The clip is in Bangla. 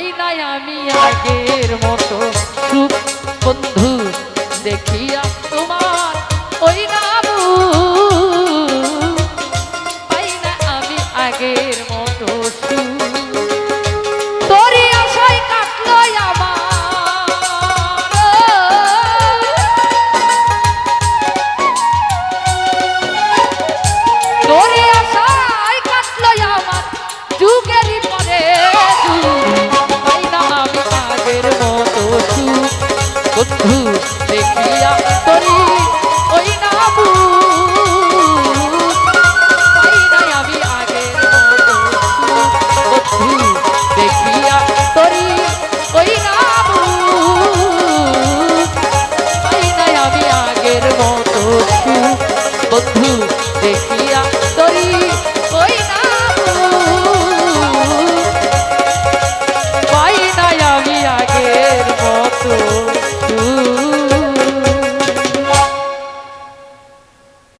পাই নাই আমি আগের মতো। সুখ বন্ধু, দেখিয়া তোমার ওই নাম। পাই না আমি আগের বন্ধু দেখি